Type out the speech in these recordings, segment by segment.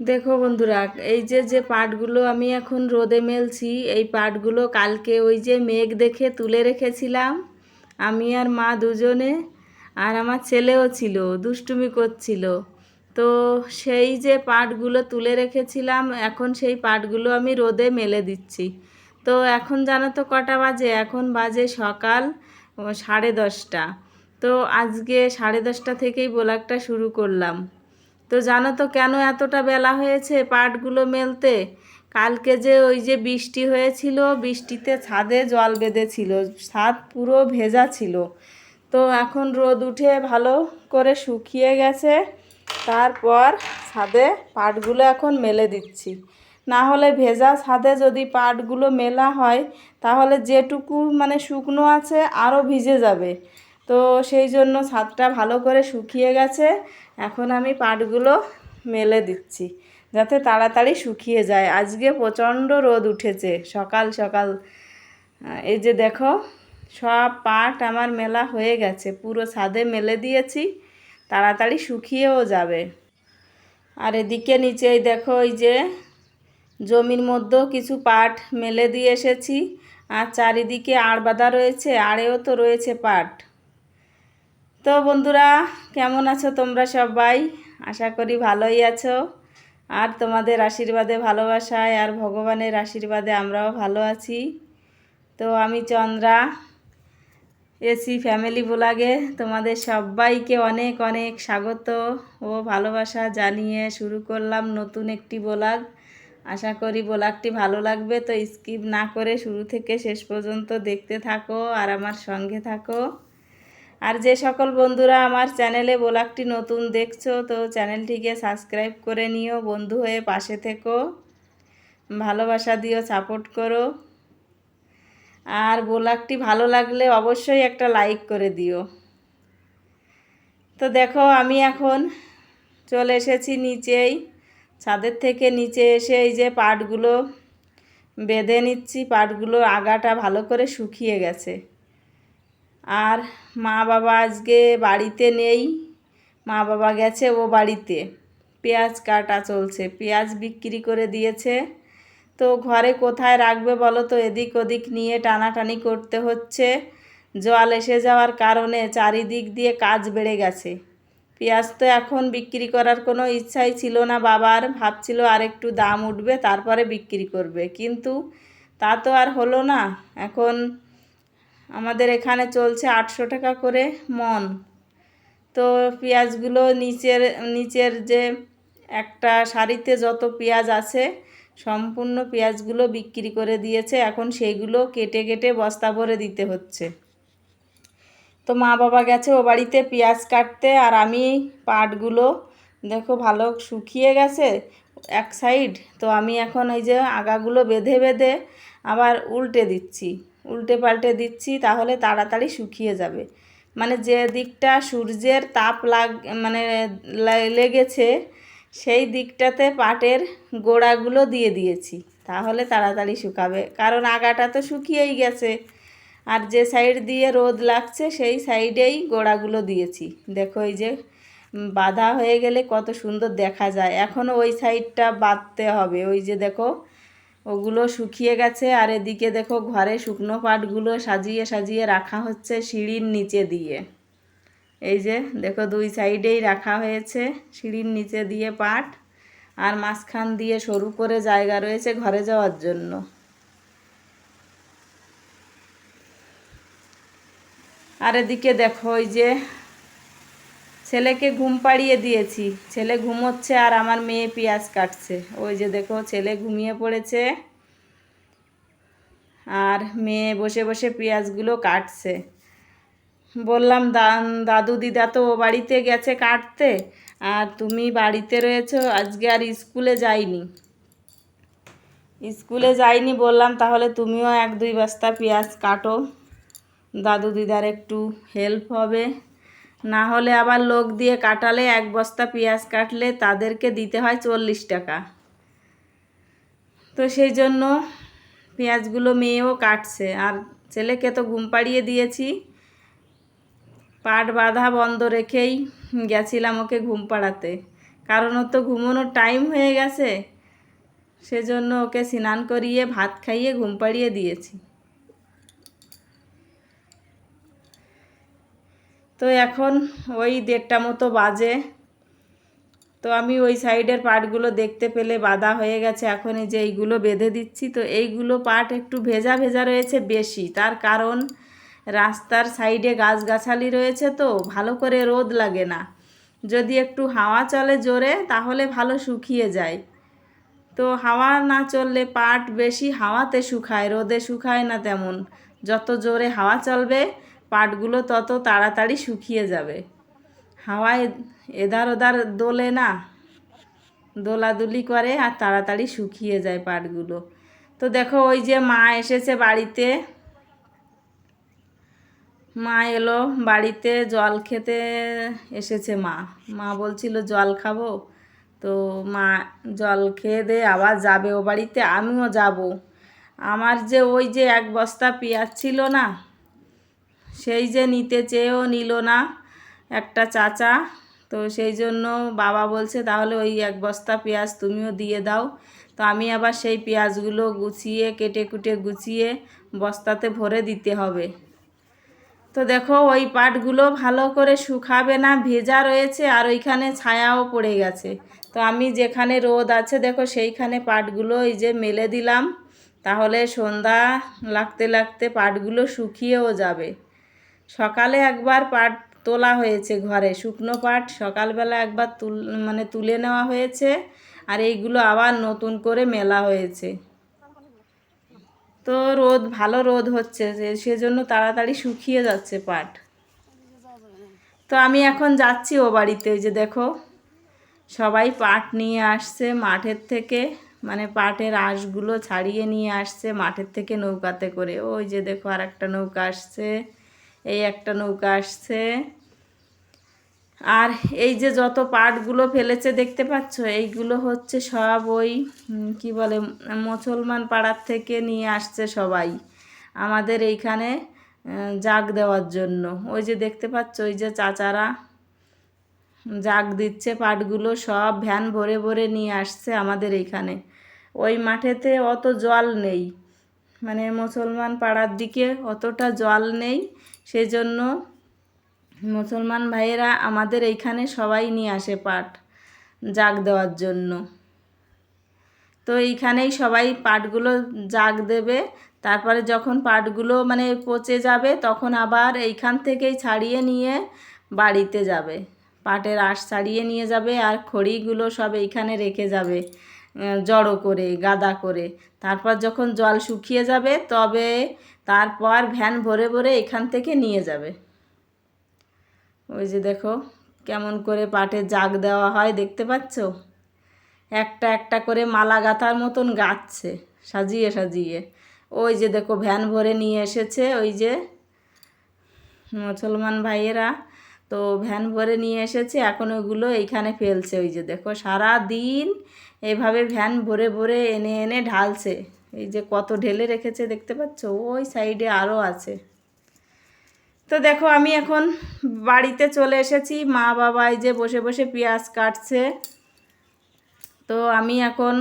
দেখো বন্ধুরা, এই যে যে পাটগুলো আমি এখন রোদে মেলছি, এই পাটগুলো কালকে ওই যে মেঘ দেখে তুলে রেখেছিলাম, আমি আর মা দুজনে আর আমার ছেলেও ছিল, দুষ্টুমি করছিল। তো সেই যে পাটগুলো তুলে রেখেছিলাম, এখন সেই পাটগুলো আমি রোদে মেলে দিচ্ছি। তো এখন জানো তো কটা বাজে? এখন বাজে সকাল সাড়ে দশটা। তো আজকে সাড়ে দশটা থেকেই ব্লগটা শুরু করলাম। তো জানো তো কেন এতটা বেলা হয়েছে পাটগুলো মেলতে? কালকে যে ওই যে বৃষ্টি হয়েছিল, বৃষ্টিতে ছাদে জল বেঁধেছিল, ছাদ পুরো ভেজা ছিল। তো এখন রোদ উঠে ভালো করে শুকিয়ে গেছে, তারপর ছাদে পাটগুলো এখন মেলে দিচ্ছি। না হলে ভেজা ছাদে যদি পাটগুলো মেলা হয়, তাহলে যেটুকু মানে শুকনো আছে আরও ভিজে যাবে। তো সেই জন্য ছাদটা ভালো করে শুকিয়ে গেছে এখন আমি পাটগুলো মেলে দিচ্ছি, যাতে তাড়াতাড়ি শুকিয়ে যায়। আজকে প্রচণ্ড রোদ উঠেছে, সকাল সকাল। এই যে দেখো, সব পাট আমার মেলা হয়ে গেছে, পুরো ছাদে মেলে দিয়েছি, তাড়াতাড়ি শুকিয়েও যাবে। আর এদিকে নিচেই দেখো, এই যে জমির মধ্যেও কিছু পাট মেলে দিয়ে এসেছি, আর চারিদিকে আড় বাঁধা রয়েছে, আড়েও তো রয়েছে পাট। তো বন্ধুরা, কেমন আছো তোমরা সবাই? আশা করি ভালোই আছো। আর তোমাদের আশীর্বাদে, ভালোবাসায় আর ভগবানের আশীর্বাদে আমরাও ভালো আছি। তো আমি চন্দ্রা এসি ফ্যামিলি ব্লগে তোমাদের সবাইকে অনেক অনেক স্বাগত ও ভালোবাসা জানিয়ে শুরু করলাম নতুন একটি ব্লগ আশা করি ব্লগটি ভালো লাগবে, তো স্কিপ না করে শুরু থেকে শেষ পর্যন্ত দেখতে থাকো আর আমার সঙ্গে থাকো। আর যে সকল বন্ধুরা আমার চ্যানেলে ব্লগটি নতুন দেখছ, তো চ্যানেলটিকে সাবস্ক্রাইব করে নিও বন্ধু হয়ে পাশে থেকো। ভালোবাসা দিও, সাপোর্ট করো। আর ব্লগটি ভালো লাগলে অবশ্যই একটা লাইক করে দিও। তো দেখো, আমি এখন চলে এসেছি নিচেই। ছাদের থেকে নিচে এসে এই যে পাটগুলো বেঁধে নিচ্ছি পাটগুলো আগাটা ভালো করে শুকিয়ে গেছে। আর মা বাবা আজকে বাড়িতে নেই। মা বাবা গেছে, ও বাড়িতে। পেঁয়াজ কাটা চলছে, পেঁয়াজ বিক্রি করে দিয়েছে। তো ঘরে কোথায় রাখবে বলো তো? এদিক ওদিক নিয়ে টানাটানি করতে হচ্ছে। জল এসে যাওয়ার কারণে চারিদিক দিয়ে কাজ বেড়ে গেছে। পেঁয়াজ তো এখন বিক্রি করার কোনো ইচ্ছাই ছিল না বাবার। ভাবছিল আর একটু দাম উঠবে, তারপরে বিক্রি করবে। কিন্তু তা তো আর হলো না। এখন আমাদের এখানে চলছে আটশো টাকা করে মন। তো পেঁয়াজগুলো নিচের নিচের যে একটা শাড়িতে যত পেঁয়াজ আছে, সম্পূর্ণ পেঁয়াজগুলো বিক্রি করে দিয়েছে। এখন সেইগুলো কেটে কেটে বস্তা ভরে দিতে হচ্ছে। তো মা বাবা গেছে ও বাড়িতে পেঁয়াজ কাটতে আর আমি পাটগুলো দেখো ভালো শুকিয়ে গেছে এক সাইড। তো আমি এখন এই যে আগাগুলো বেঁধে বেঁধে আবার উল্টে দিচ্ছি। উল্টে পাল্টে দিচ্ছি, তাহলে তাড়াতাড়ি শুকিয়ে যাবে। মানে যে দিকটা সূর্যের তাপ লাগ মানে লেগেছে, সেই দিকটাতে পাটের গোড়াগুলো দিয়ে দিয়েছি, তাহলে তাড়াতাড়ি শুকাবে। কারণ আগাটা তো শুকিয়েই গেছে। আর যে সাইড দিয়ে রোদ লাগছে, সেই সাইডেই গোড়াগুলো দিয়েছি। দেখো এই যে বাঁধা হয়ে গেলে কত সুন্দর দেখা যায়। এখনও ওই সাইডটা বাঁধতে হবে। ওই যে দেখো ওগুলো শুকিয়ে গেছে আর এদিকে দেখো ঘরে শুকনো পাটগুলো সাজিয়ে সাজিয়ে রাখা হচ্ছে সিঁড়ির নিচে দিয়ে। এই যে দেখো দুই সাইডেই রাখা হয়েছে সিঁড়ির নিচে দিয়ে পাট আর মাঝখান দিয়ে সরু করে জায়গা রয়েছে ঘরে যাওয়ার জন্য। আর এদিকে দেখো ওই যে ছেলেকে ঘুম পাড়িয়ে দিয়েছি। ছেলে ঘুমোচ্ছে আর আমার মেয়ে পেঁয়াজ কাটছে। ওই যে দেখো, ছেলে ঘুমিয়ে পড়েছে আর মেয়ে বসে বসে পেঁয়াজগুলো কাটছে। বললাম দাদু দিদা তো ও বাড়িতে গেছে কাটতে, আর তুমি বাড়িতে রয়েছো, আজকে আর স্কুলে যাইনি। স্কুলে যাইনি বললাম, তাহলে তুমিও এক দুই বস্তা পেঁয়াজ কাটো। দাদু দিদার একটু হেল্প হবে। না হলে আবার লোক দিয়ে কাটালে এক বস্তা পেঁয়াজ কাটলে তাদেরকে দিতে হয় চল্লিশ টাকা। তো সেই জন্য পেঁয়াজগুলো মেয়েও কাটছে। আর ছেলেকে তো ঘুম পাড়িয়ে দিয়েছি। পাট বাঁধা বন্ধ রেখেই গেছিলাম ওকে ঘুম পাড়াতে। কারণ ওর তো ঘুমানোর টাইম হয়ে গেছে। সেজন্য ওকে স্নান করিয়ে ভাত খাইয়ে ঘুম পাড়িয়ে দিয়েছি। তো এখন ওই দেড়টা মতো বাজে। তো আমি ওই সাইডের পাটগুলো দেখতে পেলে বাঁধা হয়ে গেছে। এখন এই যে এইগুলো বেঁধে দিচ্ছি। তো এইগুলো পাট একটু ভেজা ভেজা রয়েছে বেশি। তার কারণ রাস্তার সাইডে গাছগাছালি রয়েছে তো, ভালো করে রোদ লাগে না। যদি একটু হাওয়া চলে জোরে, তাহলে ভালো শুকিয়ে যায়। তো হাওয়া না চললে পাট বেশি হাওয়াতে শুকায়, রোদে শুকায় না তেমন। যত জোরে হাওয়া চলবে পাটগুলো তত তাড়াতাড়ি শুকিয়ে যাবে। হাওয়ায় এধার ওধার দোলে না। দোলাদুলি করে আর তাড়াতাড়ি শুকিয়ে যায় পাটগুলো। তো দেখো ওই যে মা এসেছে বাড়িতে। মা এলো বাড়িতে জল খেতে এসেছে মা। মা বলছিল, জল খাব? তো মা জল খেয়ে দে আবার যাবে ও বাড়িতে, আমিও যাব। আমার যে ওই যে এক বস্তা পেঁয়াজ ছিল না সেই যে নিতে চেয়েও নিল না একটা চাচা। তো সেই জন্য বাবা বলছে, তাহলে ওই এক বস্তা পেঁয়াজ তুমিও দিয়ে দাও। তো আমি আবার সেই পেঁয়াজগুলো গুছিয়ে, কেটে কুটে গুছিয়ে বস্তাতে ভরে দিতে হবে। তো দেখো, ওই পাটগুলো ভালো করে শুকাবে না, ভেজা রয়েছে আর ওইখানে ছায়াও পড়ে গেছে। তো আমি যেখানে রোদ আছে, দেখো সেইখানে পাটগুলো এই যে মেলে দিলাম। তাহলে সন্ধ্যা লাগতে লাগতে পাটগুলো শুকিয়েও যাবে। সকালে একবার পাট তোলা হয়েছে ঘরে। শুকনো পাট সকালবেলা একবার তুল মানে তুলে নেওয়া হয়েছে আর এইগুলো আবার নতুন করে মেলা হয়েছে। তো রোদ, ভালো রোদ হচ্ছে সেজন্য তাড়াতাড়ি শুকিয়ে যাচ্ছে পাট। তো আমি এখন যাচ্ছি ও বাড়িতে যে দেখো। সবাই পাট নিয়ে আসছে মাঠের থেকে মানে পাটের আঁশগুলো ছাড়িয়ে নিয়ে আসছে মাঠের থেকে নৌকাতে করে। ওই যে দেখো আর একটা নৌকা আসছে। এই একটা নৌকা আসছে। আর এই যে যত পাটগুলো ফেলেছে দেখতে পাচ্ছ, এইগুলো হচ্ছে সব ওই কি বলে, মুসলমান পাড়ার থেকে নিয়ে আসছে সবাই আমাদের এইখানে জাগ দেওয়ার জন্য। ওই যে দেখতে পাচ্ছ, ওই যে চাচারা জাগ দিচ্ছে পাটগুলো, সব ভ্যান ভরে ভরে নিয়ে আসছে আমাদের এইখানে। ওই মাঠেতে অত জল নেই। মানে মুসলমান পাড়ার দিকে অতটা জল নেই। সেজন্য মুসলমান ভাইয়েরা আমাদের এইখানে সবাই নিয়ে আসে পাট জাগ দেওয়ার জন্য। তো এইখানেই সবাই পাটগুলো জাগ দেবে, তারপরে যখন পাটগুলো মানে পচে যাবে তখন আবার এইখান থেকেই ছাড়িয়ে নিয়ে বাড়িতে যাবে। পাটের আঁশ ছাড়িয়ে নিয়ে যাবে আর খড়িগুলো সব এইখানে রেখে যাবে। জড়ো করে, গাদা করে। তারপর যখন জল শুকিয়ে যাবে, তবে তারপর ভ্যান ভরে ভরে এখান থেকে নিয়ে যাবে। ওই যে দেখো, কেমন করে পাটে জাগ দেওয়া হয়, দেখতে পাচ্ছ? একটা একটা করে মালা গাঁথার মতন গাচ্ছে সাজিয়ে সাজিয়ে। ওই যে দেখো, ভ্যান ভরে নিয়ে এসেছে, ওই যে মুসলমান ভাইয়েরা। তো ভ্যান ভরে নিয়ে এসেছে, এখন ওগুলো এইখানে ফেলছে, ওই যে দেখো সারা দিন এভাবে ভ্যান ভরে ভরে এনে এনে ঢালছে। এই যে কত ঢেলে রেখেছে দেখতে পাচ্ছ? ওই সাইডে আরও আছে। তো দেখো, আমি এখন বাড়িতে চলে এসেছি। মা বাবা এই যে বসে বসে পেঁয়াজ কাটছে। তো আমি এখন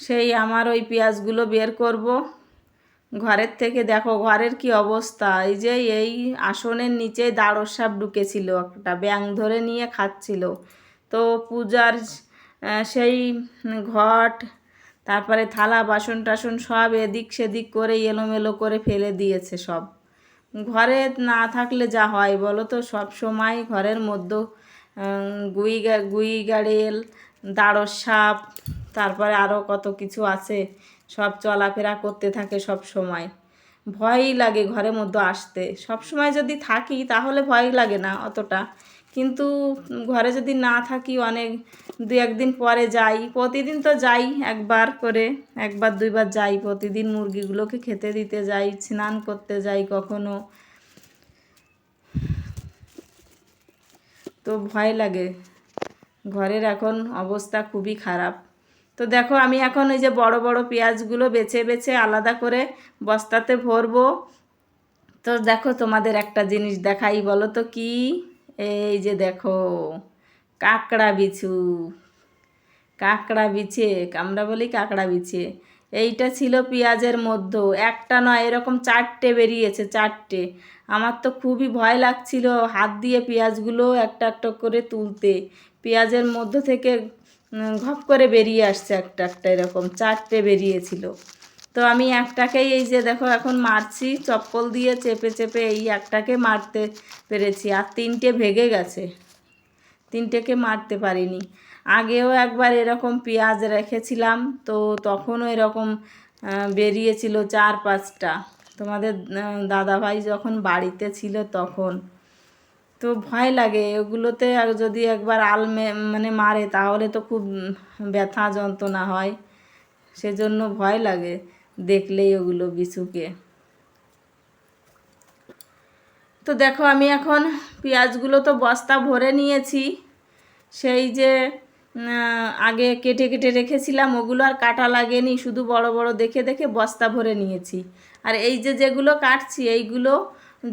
সেই আমার ওই পেঁয়াজগুলো বের করব। ঘরের থেকে দেখো, ঘরের কি অবস্থা? এই যে এই আসনের নিচে দাঁড়র সাপ ঢুকেছিল একটা ব্যাং ধরে নিয়ে খাচ্ছিল। তো পূজার সেই ঘট, তারপরে থালা, বাসন টাসন সব এদিক সেদিক করে এলোমেলো করে ফেলে দিয়েছে সব। ঘরে না থাকলে যা হয় বলো তো? সব সময় ঘরের মধ্যে গুই গুই গাড়েল, দাঁড়র সাপ, তারপরে আরও কত কিছু আছে, সব চলাফেরা করতে থাকে সব সময়। ভয়ই লাগে ঘরের মধ্যে আসতে। সব সময় যদি থাকি তাহলে ভয় লাগে না অতটা। কিন্তু ঘরে যদি না থাকি অনেক, দু একদিন পরে যাই, প্রতিদিন তো যাই একবার করে, একবার দুইবার যাই, প্রতিদিন মুরগিগুলোকে খেতে দিতে যাই, স্নান করতে যাই কখনো। তো ভয় লাগে। ঘরের এখন অবস্থা খুবই খারাপ। তো দেখো, আমি এখন ওই যে বড় বড় পেঁয়াজগুলো বেছে বেছে আলাদা করে বস্তাতে ভরবো। তো দেখো তোমাদের একটা জিনিস দেখাই, বলো তো কি? এই যে দেখো, কাঁকড়া বিছু কাঁকড়া বিছে আমরা বলি কাঁকড়া বিছে এইটা ছিল পেঁয়াজের মধ্যে। একটা নয়, এরকম চারটে বেরিয়েছে, চারটে। আমার তো খুবই ভয় লাগছিল হাত দিয়ে পেঁয়াজগুলো একটা একটা করে তুলতে। পেঁয়াজের মধ্য থেকে ঘপ করে বেরিয়ে আসছে একটা একটা এরকম চারটে বেরিয়েছিল। তো আমি একটাকেই এই যে দেখো এখন মারছি, চপ্পল দিয়ে চেপে চেপে এই একটাকে মারতে পেরেছি, আর তিনটে ভেগে গেছে। তিনটেকে মারতে পারিনি। আগেও একবার এরকম পেঁয়াজ রেখেছিলাম, তো তখনও এরকম বেরিয়েছিল চার পাঁচটা। তোমাদের দাদাভাই যখন বাড়িতে ছিল তখন। তো ভয় লাগে, ওগুলোতে যদি একবার আলমে মানে মারে তাহলে তো খুব ব্যথা যন্ত্রণা হয়, সেজন্য ভয় লাগে। দেখলেই ওগুলো বিছুকে তো দেখো, আমি এখন পেঁয়াজগুলো তো বস্তা ভরে নিয়েছি। সেই যে আগে কেটে কেটে রেখেছিলাম, ওগুলো আর কাটা লাগেনি, শুধু বড় বড় দেখে দেখে বস্তা ভরে নিয়েছি। আর এই যে যেগুলো কাটছি, এইগুলো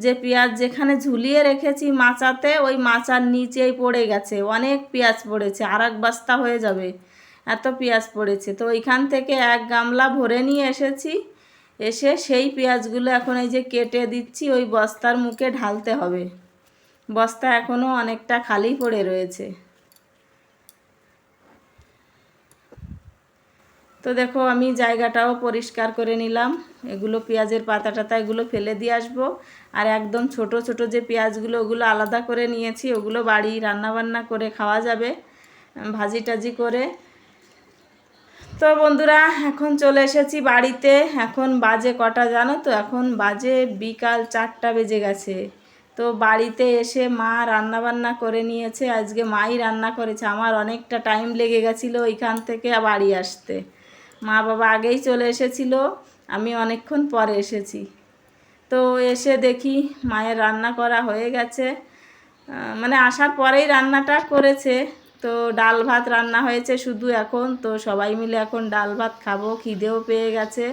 যে পেঁয়াজ যেখানে ঝুলিয়ে রেখেছি মাচাতে, ওই মাচার নিচেই পড়ে গেছে, অনেক পেঁয়াজ পড়েছে, আর এক বস্তা হয়ে যাবে। এত পেঁয়াজ পড়েছে। তো ওইখান থেকে এক গামলা ভরে নিয়ে এসেছি। এসে সেই পেঁয়াজগুলো এখন এই যে কেটে দিচ্ছি, ওই বস্তার মুখে ঢালতে হবে। বস্তা এখনও অনেকটা খালি পড়ে রয়েছে। তো দেখো, আমি জায়গাটাও পরিষ্কার করে নিলাম। এগুলো পেঁয়াজের পাতা টাতা এগুলো ফেলে দিয়ে আসব। আর একদম ছোট ছোট যে পেঁয়াজগুলো, ওগুলো আলাদা করে নিয়েছি। ওগুলো বাড়ি রান্না বান্না করে খাওয়া যাবে, ভাজি টাজি করে। তো বন্ধুরা, এখন চলে এসেছি বাড়িতে। এখন বাজে কটা জানো তো? এখন বাজে বিকাল চারটা বেজে গেছে। তো বাড়িতে এসে মা রান্না বান্না করে নিয়েছে। আজকে মাই রান্না করেছে। আমার অনেকটা টাইম লেগে গেছিল ওইখান থেকে বাড়ি আসতে। মা বাবা আগেই চলে এসেছিল। আমি অনেকক্ষণ পরে এসেছি। তো এসে দেখি মায়ের রান্না করা হয়ে গেছে। মানে আসার পরেই রান্নাটা করেছে। তো ডাল ভাত রান্না হয়েছে শুধু এখন, তো সবাই মিলে এখন ডাল ভাত খাব, খিদেও পেয়ে গেছে।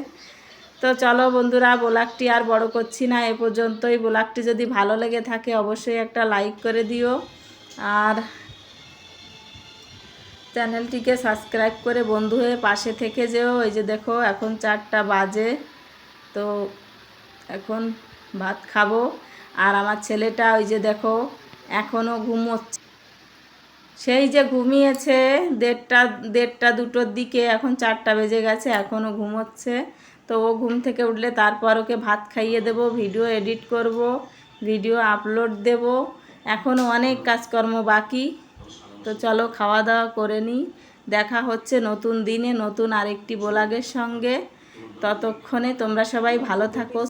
তো চলো বন্ধুরা ব্লগটি আর বড় করছি না, এ পর্যন্তই। ব্লগটি যদি ভালো লেগে থাকে অবশ্যই একটা লাইক করে দিও। আর চ্যানেলটিকে সাবস্ক্রাইব করে বন্ধু হয়ে পাশে থেকে যেও। এই যে দেখো, এখন চারটা বাজে, তো এখন ভাত খাব। আর আমার ছেলেটা ওই যে দেখো এখনও ঘুমোচ্ছে। সেই যে ঘুমিয়েছে, দেড়টা দেড়টা দুটোর দিকে এখন চারটা বেজে গেছে এখনও ঘুমোচ্ছে। তো ও ঘুম থেকে উঠলে তারপর ওকে ভাত খাইয়ে দেব, ভিডিও এডিট করব, ভিডিও আপলোড দেব। এখনও অনেক কাজকর্ম বাকি। তো চলো খাওয়া দাওয়া করে নিই দেখা হচ্ছে নতুন দিনে নতুন আরেকটি ব্লগের সঙ্গে। ততক্ষণে তোমরা সবাই ভালো থাকো।